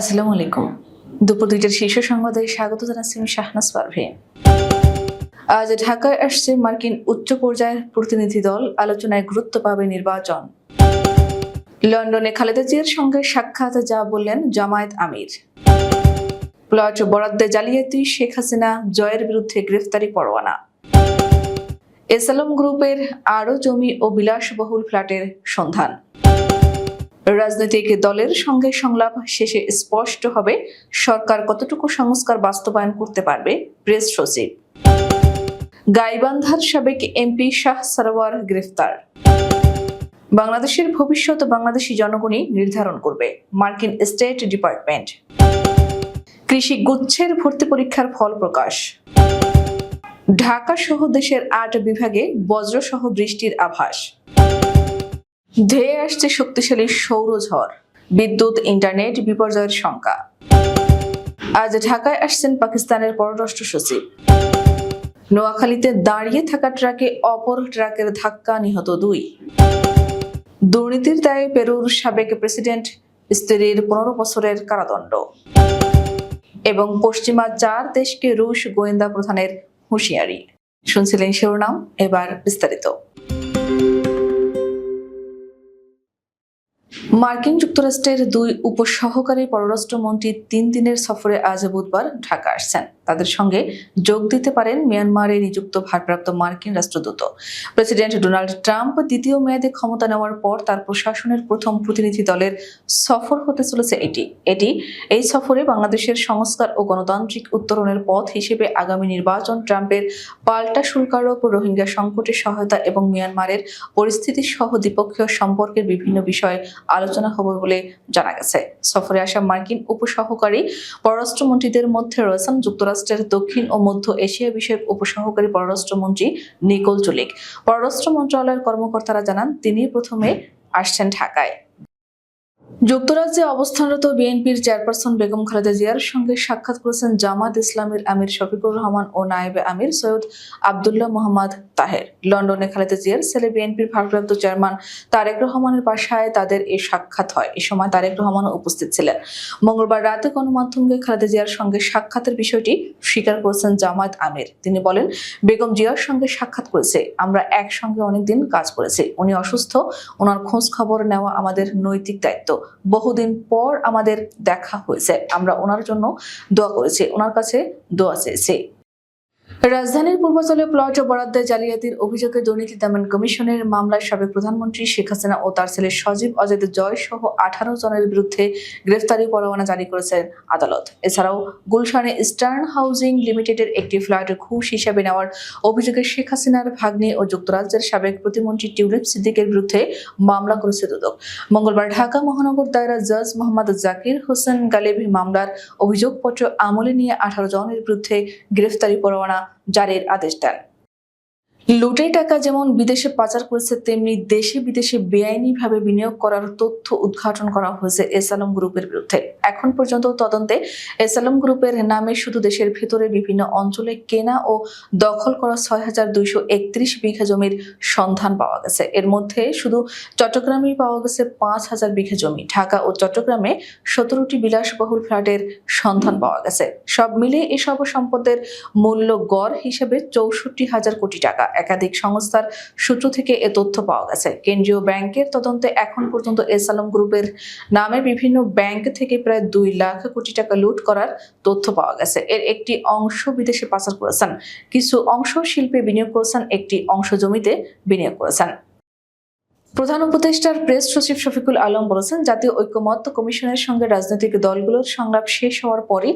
আসসালামু আলাইকুম। দুপুর দুইটার শীর্ষ সংবাদে স্বাগত জানাচ্ছি আমি শাহনাজ পারভীন আজ ঢাকায় আসছে মার্কিন উচ্চ পর্যায়ের প্রতিনিধি দল, আলোচনায় গুরুত্ব পাবে নির্বাচন। লন্ডনে খালেদা জিয়ার সঙ্গে সাক্ষাৎ, যা বললেন জামায়াত আমির। প্লট বরাদ্দে জালিয়াতি, শেখ হাসিনা জয়ের বিরুদ্ধে গ্রেফতারি পরোয়ানা। এসালম গ্রুপের আরও জমি ও বিলাসবহুল ফ্ল্যাটের সন্ধান। রাজনৈতিক দলের সঙ্গে সংলাপ শেষে স্পষ্ট হবে সরকার কতটুকু সংস্কার বাস্তবায়ন করতে পারবে প্রেস সচিব। গাইবান্ধার সাবেক এমপি শাহ সারোয়ার গ্রেফতার। বাংলাদেশের ভবিষ্যৎ বাংলাদেশি জনগণই নির্ধারণ করবে মার্কিন স্টেট ডিপার্টমেন্ট। কৃষি গুচ্ছের ভর্তি পরীক্ষার ফল প্রকাশ। ঢাকা সহ দেশের আট বিভাগে বজ্রসহ বৃষ্টির আভাস। ধেয়ে আসছে শক্তিশালী সৌরঝড় বিদ্যুৎ, ইন্টারনেট, বিপর্যয়ের শঙ্কা আজ ঢাকায় আসছেন পাকিস্তানের পররাষ্ট্র সচিব। নোয়াখালীতে দাঁড়িয়ে থাকা ট্রাকে অপর ট্রাকের ধাক্কা নিহত দুই। দুর্নীতির দায়ে পেরুর সাবেক প্রেসিডেন্ট স্ত্রীর পনেরো বছরের কারাদণ্ড। এবং পশ্চিমা চার দেশকে রুশ গোয়েন্দা প্রধানের হুঁশিয়ারি। শুনছিলেন শিরোনাম, এবার বিস্তারিত। মার্কিন যুক্তরাষ্ট্রের দুই উপসহকারী পররাষ্ট্রমন্ত্রী তিন দিনের সফরে আজ বুধবার ঢাকা আসছেন। তাদের সঙ্গে যোগ দিতে পারেন মিয়ানমারে নিযুক্ত ভারপ্রাপ্ত মার্কিন রাষ্ট্রদূত। প্রেসিডেন্ট ডোনাল্ড ট্রাম্প দ্বিতীয় মেয়াদে ক্ষমতা নেওয়ার পর তার প্রশাসনের প্রথম প্রতিনিধি দলের সফর হতে চলেছে এটি। এটি এই সফরে বাংলাদেশের সংস্কার ও গণতান্ত্রিক উত্তরণের পথ হিসেবে আগামী নির্বাচন ট্রাম্পের পাল্টা শুল্কারোপ, রোহিঙ্গা সংকটের সহায়তা এবং মিয়ানমারের পরিস্থিতি সহ দ্বিপক্ষীয় সম্পর্কের বিভিন্ন বিষয়ে আলোচনা হবে বলে জানা গেছে। সফরে আসা মার্কিন উপসহকারী পররাষ্ট্রমন্ত্রীদের মধ্যে রয়েছেন যুক্তরাষ্ট্রের দক্ষিণ ও মধ্য এশিয়া বিষয়ক উপসহকারী পররাষ্ট্রমন্ত্রী নিকোল চুলিক পররাষ্ট্র মন্ত্রণালয়ের কর্মকর্তারা জানান তিনি প্রথমে আসছেন ঢাকায়। যুক্তরাজ্যে অবস্থানরত বিএনপির চেয়ারপারসন বেগম খালেদা জিয়ার সঙ্গে সাক্ষাৎ করেছেন জামাত ইসলামের আমির শফিকুর রহমান ও নায়েবে আমির সৈয়দ আবদুল্লাহ মোহাম্মদ তাহের। লন্ডনে খালেদা জিয়ার ছেলে বিএনপির ভারপ্রাপ্ত চেয়ারম্যান তারেক রহমানের বাসায় তাদের এই সাক্ষাৎ হয়। এ সময় তারেক রহমানও উপস্থিত ছিলেন। মঙ্গলবার রাতে গণমাধ্যমকে খালেদা জিয়ার সঙ্গে সাক্ষাতের বিষয়টি স্বীকার করেছেন জামায়াত আমির। তিনি বলেন, বেগম জিয়ার সঙ্গে সাক্ষাৎ করেছে। আমরা একসঙ্গে অনেকদিন কাজ করেছি। উনি অসুস্থ। ওনার খোঁজ খবর নেওয়া আমাদের নৈতিক দায়িত্ব। বহুদিন পর আমাদের দেখা হয়েছে। আমরা ওনার জন্য দোয়া করেছি। ওনার কাছে দোয়া চেয়েছি। রাজধানীর পূর্বাঞ্চলে প্লট বরাদ্দে জালিয়াতির অভিযোগে দুর্নীতি দমন কমিশনের মামলায় সাবেক প্রধানমন্ত্রী শেখ হাসিনা ও তার ছেলে সজীব অজিত জয় সহ আঠারো জনের বিরুদ্ধে গ্রেফতারি পরোয়ানা জারি করেছেন আদালত। এছাড়াও গুলশানে স্টার্ন হাউজিং লিমিটেডের একটি ফ্ল্যাট ঘুষ হিসেবে নেওয়ার অভিযোগে শেখ হাসিনার ভাগ্নে ও যুক্তরাজ্যের সাবেক প্রতিমন্ত্রী টিউলিপ সিদ্দিকের বিরুদ্ধে মামলা করেছে দুদক। মঙ্গলবার ঢাকা মহানগর দায়রা জজ মোহাম্মদ জাকির হোসেন গালেবি মামলার অভিযোগপত্র আমলে নিয়ে আঠারো জনের বিরুদ্ধে গ্রেফতারি পরোয়ানা জারির আদেশ দেন। লুটের টাকা যেমন বিদেশে পাচার করেছে, তেমনি দেশে বিদেশে বেআইনিভাবে বিনিয়োগ করার তথ্য উদ্ঘাটন করা হয়েছে এসালম গ্রুপের বিরুদ্ধে। এখন পর্যন্ত তদন্তে এসালম গ্রুপের নামে শুধু দেশের ভেতরে বিভিন্ন অঞ্চলে কেনা ও দখল করা ছয় হাজার দুইশো একত্রিশ বিঘা জমির সন্ধান পাওয়া গেছে। এর মধ্যে শুধু চট্টগ্রামেই পাওয়া গেছে পাঁচ হাজার বিঘা জমি। ঢাকা ও চট্টগ্রামে সতেরোটি বিলাসবহুল ফ্ল্যাটের সন্ধান পাওয়া গেছে। সব মিলে এসব সম্পদের মূল্য গড় হিসেবে চৌষট্টি হাজার কোটি টাকা। একাধিক সংস্থার সূত্র থেকে এ তথ্য পাওয়া গেছে। কেন্দ্রীয় ব্যাংকের তদন্তে এখন পর্যন্ত এস আলম গ্রুপের নামে বিভিন্ন ব্যাংক থেকে প্রায় দুই লাখ কোটি টাকা লুট করার তথ্য পাওয়া গেছে। এর একটি অংশ বিদেশে পাচার করেছেন। কিছু অংশ শিল্পে বিনিয়োগ করেছেন, একটি অংশ জমিতে বিনিয়োগ করেছেন। প্রধান উপদেষ্টার প্রেস সচিব শফিকুল আলম বলেছেন, জাতীয় ঐক্যমত্য কমিশনের সঙ্গে রাজনৈতিক দলগুলোর সংলাপ শেষ হওয়ার পরই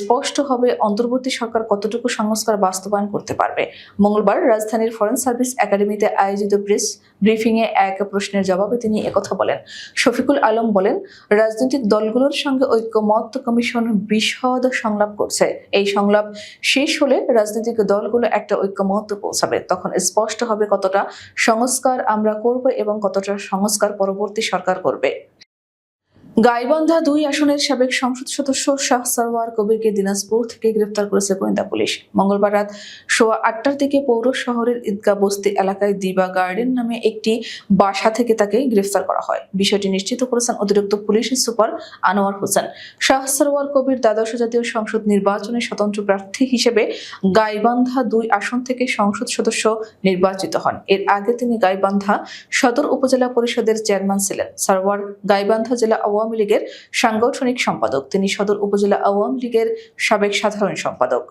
স্পষ্ট হবে অন্তর্বর্তী সরকার কতটুকু সংস্কার বাস্তবায়ন করতে পারবে। মঙ্গলবার রাজধানীর ফরেন সার্ভিস একাডেমিতে আয়োজিত প্রেস ব্রিফিংয়ে এক প্রশ্নের জবাবে তিনি একথা বলেন। শফিকুল আলম বলেন, রাজনৈতিক দলগুলোর সঙ্গে ঐক্যমত্য কমিশন বিশদ সংলাপ করছে। এই সংলাপ শেষ হলে রাজনৈতিক দলগুলো একটা ঐক্যমত্য পৌঁছাবে। তখন স্পষ্ট হবে কতটা সংস্কার আমরা করব এবং কতটা সংস্কার পরবর্তী সরকার করবে। গাইবান্ধা দুই আসনের সাবেক সংসদ সদস্য শাহ সরওয়ার কবিরকে দিনাজপুর থেকে গ্রেফতার করেছে গোয়েন্দা পুলিশ। মঙ্গলবার রাত সোয়া আটটার দিকে পৌর শহরের ঈদগা বস্তি এলাকায় দিবা গার্ডেন নামে একটি বাসা থেকে তাকে গ্রেফতার করা হয়। বিষয়টি নিশ্চিত করেছেন অতিরিক্ত পুলিশ সুপার আনোয়ার হোসেন। শাহ সরওয়ার কবির দ্বাদশ জাতীয় সংসদ নির্বাচনে স্বতন্ত্র প্রার্থী হিসেবে গাইবান্ধা দুই আসন থেকে সংসদ সদস্য নির্বাচিত হন। এর আগে তিনি গাইবান্ধা সদর উপজেলা পরিষদের চেয়ারম্যান ছিলেন। সারওয়ার গাইবান্ধা জেলা আওয়ামী লীগের সাংগঠনিক সম্পাদক। তিনি সদর উপজেলা আওয়ামী লীগের সাবেক সাধারণ সম্পাদক।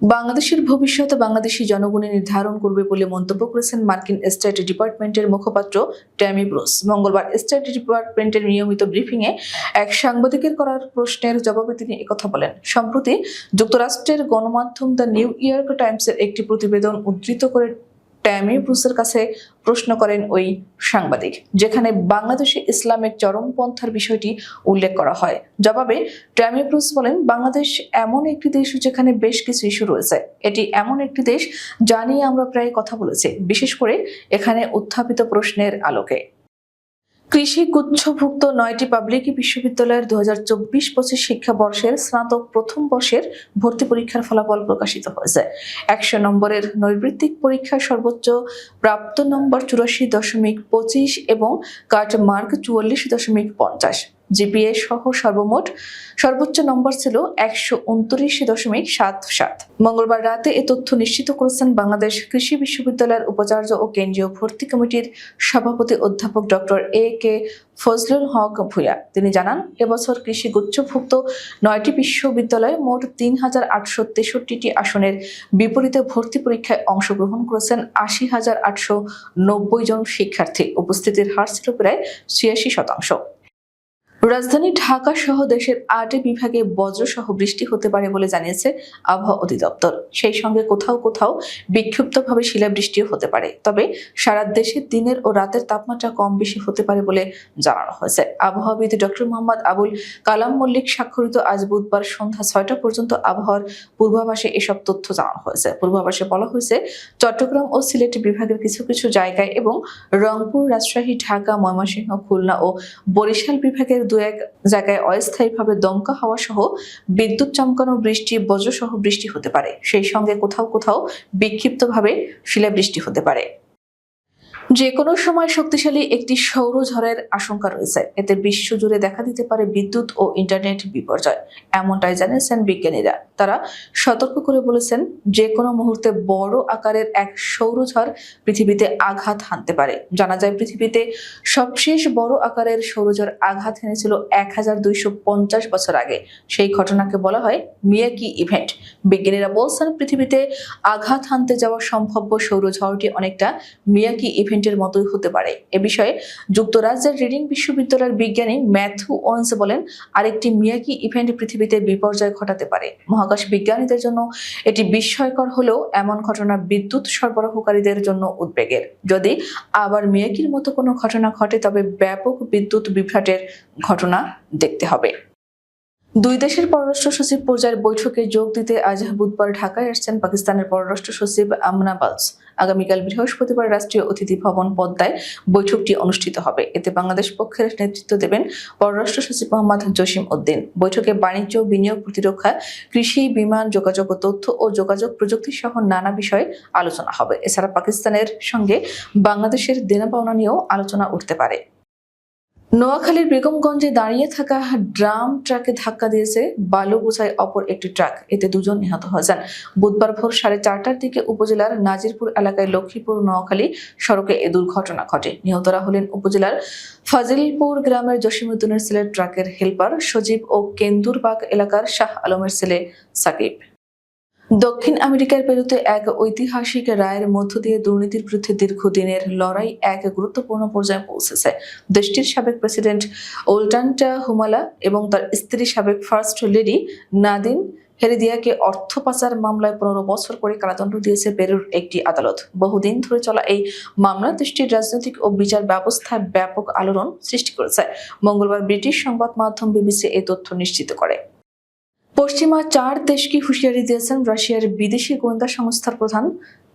বাংলাদেশের ভবিষ্যৎ বাংলাদেশি জনগণে নির্ধারণ করবে বলে মন্তব্য করেছেন মার্কিন স্টেট ডিপার্টমেন্টের মুখপাত্র ট্যামি ব্রুস। মঙ্গলবার স্টেট ডিপার্টমেন্টের নিয়মিত ব্রিফিংয়ে এক সাংবাদিকের করার প্রশ্নের জবাবে তিনি একথা বলেন, সম্প্রতি যুক্তরাষ্ট্রের গণমাধ্যম দ্য নিউ ইয়র্ক টাইমসের একটি প্রতিবেদন উদ্ধৃত করে ট্যামি ব্রুসের কাছে প্রশ্ন করেন ওই সাংবাদিক, যেখানে বাংলাদেশে ইসলামের চরমপন্থার বিষয়টি উল্লেখ করা হয়। জবাবে ট্যামি ব্রুস বলেন, বাংলাদেশ এমন একটি দেশ যেখানে বেশ কিছু ইস্যু রয়েছে। এটি এমন একটি দেশ যা নিয়ে আমরা প্রায় কথা বলেছি, বিশেষ করে এখানে উত্থাপিত প্রশ্নের আলোকে। কৃষি গুচ্ছভুক্ত নয়টি পাবলিক বিশ্ববিদ্যালয়ের দু হাজার চব্বিশ পঁচিশ শিক্ষাবর্ষের স্নাতক প্রথম বর্ষের ভর্তি পরীক্ষার ফলাফল প্রকাশিত হয়েছে। একশো নম্বরের নৈবৃত্তিক পরীক্ষার সর্বোচ্চ প্রাপ্ত নম্বর চুরাশি দশমিক পঁচিশ এবং কাট মার্ক চুয়াল্লিশ দশমিক পঞ্চাশ। জিপিএ সহ সর্বমোট সর্বোচ্চ নম্বর ছিল একশো উনত্রিশ দশমিক সাত সাত। মঙ্গলবার রাতে এ তথ্য নিশ্চিত করেছেন বাংলাদেশ কৃষি বিশ্ববিদ্যালয়ের উপাচার্য ও কেন্দ্রীয় ভর্তি কমিটির সভাপতি অধ্যাপক ডক্টর এ কে ফজলুল হক ভূয়া তিনি জানান, এবছর কৃষি গুচ্ছভুক্ত নয়টি বিশ্ববিদ্যালয়ে মোট তিন হাজার আটশো তেষট্টিটি আসনের বিপরীতে ভর্তি পরীক্ষায় অংশগ্রহণ করেছেন আশি হাজার আটশো নব্বই জন শিক্ষার্থী। উপস্থিতির হার ছিল প্রায় ছিয়াশি শতাংশ। রাজধানী ঢাকা সহ দেশের আট বিভাগে বজ্রসহ বৃষ্টি হতে পারে বলে জানিয়েছে আবহাওয়া অধিদপ্তর। সেই সঙ্গে কোথাও কোথাও বিক্ষিপ্তভাবে শিলাবৃষ্টিও হতে পারে। তবে সারা দেশে দিনের ও রাতের তাপমাত্রা কম বেশি হতে পারে বলে জানানো হয়েছে। আবহাওয়াবিদ ডক্টর মোহাম্মদ আবুল কালাম মল্লিক স্বাক্ষরিত আজ বুধবার সন্ধ্যা ছয়টা পর্যন্ত আবহাওয়ার পূর্বাভাসে এসব তথ্য জানানো হয়েছে। পূর্বাভাসে বলা হয়েছে, চট্টগ্রাম ও সিলেট বিভাগের কিছু কিছু জায়গায় এবং রংপুর, রাজশাহী, ঢাকা, ময়মনসিংহ, খুলনা ও বরিশাল বিভাগের দু এক জায়গায় অস্থায়ীভাবে দমকা হওয়া সহ বিদ্যুৎ চমকানো বৃষ্টি, বজ্রসহ বৃষ্টি হতে পারে। সেই সঙ্গে কোথাও কোথাও বিক্ষিপ্তভাবে শিলাবৃষ্টি হতে পারে। যে কোনো সময় শক্তিশালী একটি সৌরঝড়ের আশঙ্কা রয়েছে। এতে বিশ্বজুড়ে দেখা দিতে পারে বিদ্যুৎ ও ইন্টারনেট বিপর্যয়। এমনটাই জানিয়েছেন বিজ্ঞানীরা। তারা সতর্ক করে বলেছেন যে কোনো মুহূর্তে বড় আকারের এক সৌরঝড় পৃথিবীতে আঘাত হানতে পারে। জানা যায়, পৃথিবীতে সবশেষ বড় আকারের সৌরঝড় আঘাত হেনেছিল এক হাজার দুইশো পঞ্চাশ বছর আগে। সেই ঘটনাকে বলা হয় মিয়াকি ইভেন্ট। বিজ্ঞানীরা বলছেন, পৃথিবীতে আঘাত হানতে যাওয়া সম্ভাব্য সৌরঝড়টি অনেকটা মিয়াকি ইভেন্টের মতোই হতে পারে। এ বিষয়ে যুক্তরাজ্যের রিডিং বিশ্ববিদ্যালয়ের বিজ্ঞানী ম্যাথু ওয়ান্স বলেন, আরেকটি মিয়াকি ইভেন্ট পৃথিবীতে বিপর্যয় ঘটাতে পারে। মহাকাশ বিজ্ঞানীদের জন্য এটি বিস্ময়কর হলেও এমন ঘটনা বিদ্যুৎ সরবরাহকারীদের জন্য উদ্বেগের। যদি আবার মিয়াকির মতো কোনো ঘটনা ঘটে, তবে ব্যাপক বিদ্যুৎ বিভ্রাটের ঘটনা দেখতে হবে। দুই দেশের পররাষ্ট্র সচিব পর্যায়ের বৈঠকে যোগ দিতে আজ বুধবার ঢাকায় আসছেন পাকিস্তানের পররাষ্ট্র সচিব আমনা বালস আগামীকাল বৃহস্পতিবার রাষ্ট্রীয় অতিথি ভবন পদ্মায় বৈঠকটি অনুষ্ঠিত হবে। এতে বাংলাদেশ পক্ষের নেতৃত্ব দেবেন পররাষ্ট্র সচিব মোহাম্মদ জসিম উদ্দিন। বৈঠকে বাণিজ্য, বিনিয়োগ, প্রতিরক্ষা, কৃষি, বিমান, যোগাযোগ তথ্য ও যোগাযোগ প্রযুক্তি সহ নানা বিষয়ে আলোচনা হবে। এছাড়া পাকিস্তানের সঙ্গে বাংলাদেশের দেনা পাওনা নিয়েও আলোচনা উঠতে পারে। নোয়াখালীর বেগমগঞ্জে দাঁড়িয়ে থাকা ড্রাম ট্রাকে ধাক্কা দিয়েছে বালু বোঝাই অপর একটি ট্রাক। এতে দুজন নিহত হয়েছেন। বুধবার ভোর সাড়ে চারটার দিকে উপজেলার নাজিরপুর এলাকায় লক্ষ্মীপুর, নোয়াখালী সড়কে এ দুর্ঘটনা ঘটে। নিহতরা হলেন উপজেলার ফাজিলপুর গ্রামের জসিমুদ্দিনের ছেলে ট্রাকের হেলপার সজীব ও কেন্দুরবাগ এলাকার শাহ আলমের ছেলে সাকিব। দক্ষিণ আমেরিকার পেরুতে এক ঐতিহাসিক রায়ের মধ্য দিয়ে দুর্নীতির বিরুদ্ধে দীর্ঘদিনের লড়াই এক গুরুত্বপূর্ণ পর্যায়ে পৌঁছেছে। দেশটির সাবেক প্রেসিডেন্ট ওল্টান্টা হুমালা এবং তার স্ত্রী সাবেক ফার্স্ট লেডি নাদিন হেরিদিয়াকে অর্থ পাচার মামলায় পনেরো বছর করে কারাদণ্ড দিয়েছে পেরুর একটি আদালত। বহুদিন ধরে চলা এই মামলা দেশটির রাজনৈতিক ও বিচার ব্যবস্থায় ব্যাপক আলোড়ন সৃষ্টি করেছে। মঙ্গলবার ব্রিটিশ সংবাদ মাধ্যম বিবিসি এই তথ্য নিশ্চিত করে। পশ্চিমা চার দেশকে হুঁশিয়ারি দিয়েছেন রাশিয়ার বিদেশি গোয়েন্দা সংস্থার প্রধান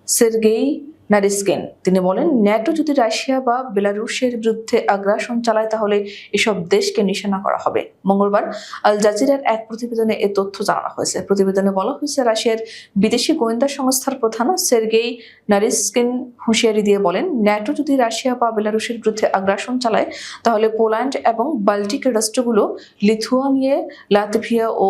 সের্গেই নারিস্কিন। তিনি বলেন, ন্যাটো যদি রাশিয়া বা বেলারুশের বিরুদ্ধে আগ্রাসন চালায়, তাহলে এসব দেশকে নিশানা করা হবে। মঙ্গলবার আল জাজিরার এক প্রতিবেদনে এ তথ্য জানানো হয়েছে। প্রতিবেদনে বলা হয়েছে, রাশিয়ার বিদেশি গোয়েন্দা সংস্থার প্রধান সের্গেই নারিস্কিন হুঁশিয়ারি দিয়ে বলেন, ন্যাটো যদি রাশিয়া বা বেলারুশের বিরুদ্ধে আগ্রাসন চালায়, তাহলে পোল্যান্ড এবং বাল্টিক রাষ্ট্রগুলো লিথুয়ানিয়া, লাতভিয়া ও